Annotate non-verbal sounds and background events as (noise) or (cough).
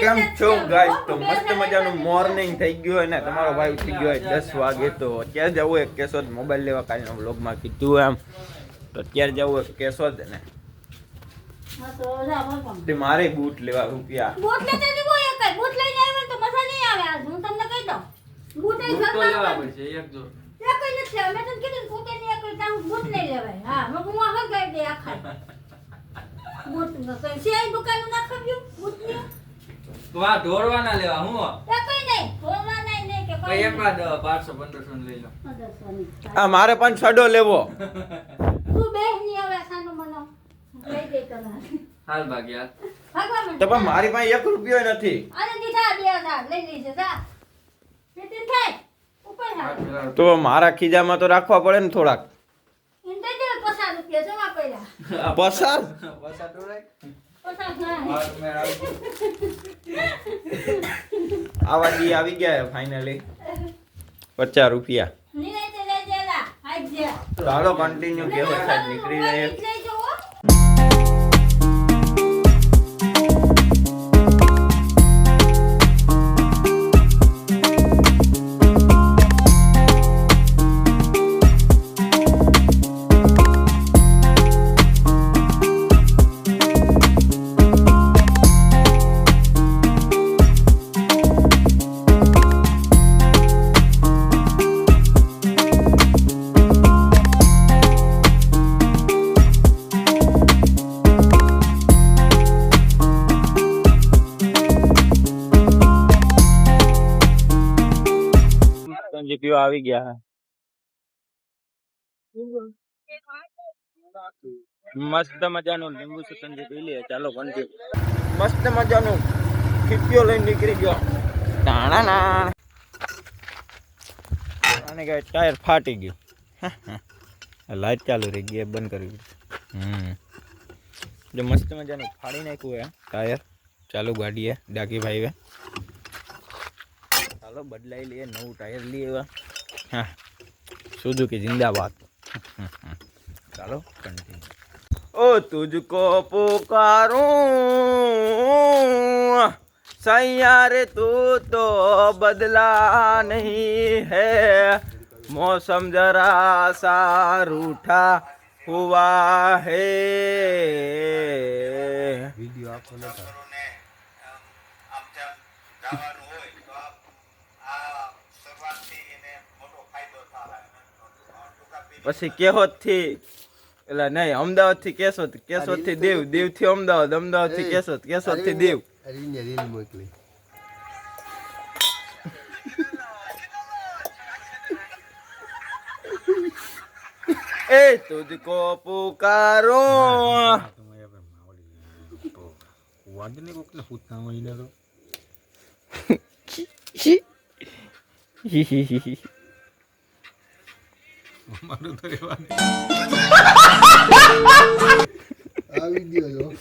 કેમ છો ગાઈસ તો મસ્ત મજાનું મોર્નિંગ થઈ ગયું અને તમારો ભાઈ ઉઠી ગયો હોય દસ વાગે તો અત્યારે જવું હોય કેશોદ મોબાઈલ લેવા કાલનો બ્લોગમાં કીધું એમ. તો અત્યારે જવું હોય કેશોદ ને. હા તો જા બોલ તે મારે બૂટ લેવા રૂપિયા. બૂટ લેતા નહીં કોઈ એક બૂટ લઈને આવ્યો ને તો મજા નહીં આવે આજ. હું તમને કહી દઉં. બૂટ એ બૂટ લેવા પડશે એક જો. એ કઈ નથી લેવા. મેં તને કીધું બૂટ એની એક બૂટ નહીં લેવાય. હા મેં હું આ હગાઈ દે આખા. બૂટ ન કઈ સિયાઈ નાખાવ્યું બૂટની તો આ ઢોરવાના લેવા હું? એ નહીં ધોવા નહીં નહીં કે કઈ કઈ એક વાર પાંચસો પંદરસો લઈ લો. આ મારે પણ સડો લેવો. તું બેહની હવે સાનું મનો. લઈ દે તને. હાલ ભાગ્યા ભગવાન તો પણ મારી પાસે એક રૂપિયો નથી. હા તો મારા ખીજામાં તો રાખવા પડે ને થોડાક. કર્યા પસાર પાછા ઢોરાય. પચાસ ના માર મેળ આવી દી આવી ગયા ફાઇનલી પચાસ રૂપિયા. હાલો કન્ટિન્યુ કેવો સાહેબ નીકળી જાય જજો આવી ગયા મસ્ત મજાનું લીંબુ સુતંજી પી લે, ચાલો કન્ટિન્યુ મસ્ત મજાનું ખીપ્યો લઈને નીકળી ગયો. ટાણા ના અને કે ટાયર ફાટી ગયું. લાઈટ ચાલુ રહી ગઈ બંધ કરી દીધું હમ. જો મસ્ત મજાનું ફાડી નાખ્યું હે, ટાયર. ચાલુ ગાડીએ ડાકી ભાઈએ ચાલો બદલાઈ લઈએ નવું ટાયર લઈએ એવા હા સુઝુકી જિંદાબાદ ચાલો કન્ટિન્યુ ओ तुझको पुकारूं सैया रे तू तो बदला नहीं है मौसम जरा सा रूठा हुआ है પછી કેહોદથી એટલે નહીં અમદાવાદથી કેશોદ કેશોદથી દેવ દેવથી અમદાવાદ અમદાવાદથી કેશોદ કેશોદથી દેવ. મોકલી. એ તુझको પુકારો. (laughs) આ વિડિયો જો